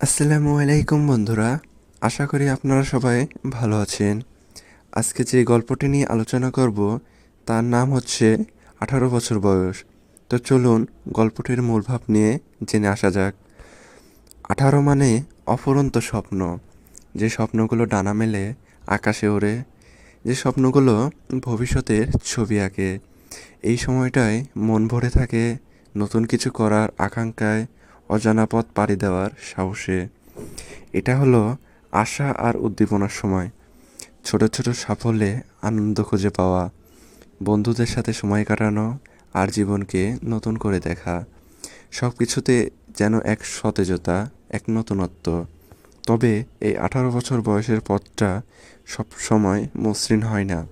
আসসালামু আলাইকুম বন্ধুরা, আশা করি আপনারা সবাই ভালো আছেন। আজকে যে গল্পটি নিয়ে আলোচনা করব, তার নাম হচ্ছে আঠারো বছর বয়স। তো চলুন গল্পটির মূল ভাব নিয়ে জেনে আসা যাক। আঠারো মানে অফুরন্ত স্বপ্ন। যে স্বপ্নগুলো ডানা মেলে, আকাশে ওড়ে, যে স্বপ্নগুলো ভবিষ্যতের ছবি আঁকে। এই সময়টায় মন ভরে থাকে নতুন কিছু করার আকাঙ্ক্ষায় অজানা পথ পাড়ি দেওয়ার সাহসে। এটা হলো আশা আর উদ্দীপনার সময়। ছোট ছোট সাফল্যে আনন্দ খুঁজে পাওয়া। বন্ধুদের সাথে সময় কাটানো আর জীবনকে নতুন করে দেখা। সব কিছুতে যেন এক সতেজতা, এক নতুনত্ব। তবে এই আঠারো বছর বয়সের পথটা সব সময় মসৃণ হয় না।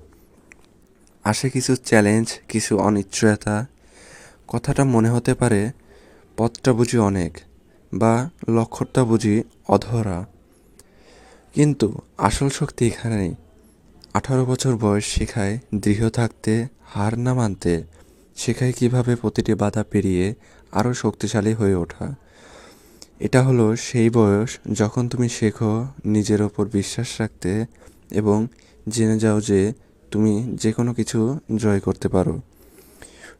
আসে কিছু চ্যালেঞ্জ কিছু অনিশ্চয়তা। কথাটা মনে হতে পারে পথটা বুঝি অনেক বা লক্ষ্যটা বুঝি অধরা। কিন্তু আসল শক্তি এখানেই আঠারো বছর বয়স শেখায় দৃঢ় থাকতে, হার না মানতে, শেখায় কীভাবে প্রতিটি বাধা পেরিয়ে আরও শক্তিশালী হয়ে ওঠা। এটা হলো সেই বয়স যখন তুমি শেখো নিজের ওপর বিশ্বাস রাখতে এবং জেনে যাও যে তুমি যে কোনো কিছু জয় করতে পারো।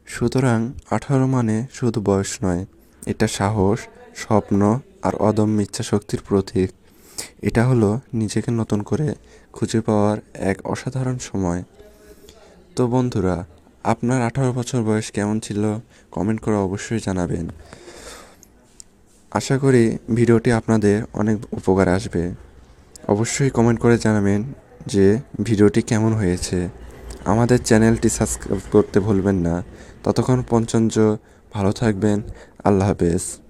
সুতরাং আঠারো মানে শুধু বয়স নয় এটা সাহস, স্বপ্ন আর অদম্য ইচ্ছা শক্তির প্রতীক। এটা হলো নিজেকে নতুন করে খুঁজে পাওয়ার এক অসাধারণ সময়। তো বন্ধুরা, আপনার আঠারো বছর বয়স কেমন ছিল? কমেন্ট করে অবশ্যই জানাবেন। আশা করি ভিডিওটি আপনাদের অনেক উপকার আসবে। অবশ্যই কমেন্ট করে জানাবেন যে ভিডিওটি কেমন হয়েছে। আমাদের চ্যানেলটি সাবস্ক্রাইব করতে ভুলবেন না। ততক্ষণ পর্যন্ত ভালো থাকবেন। আল্লাহ হাফেজ।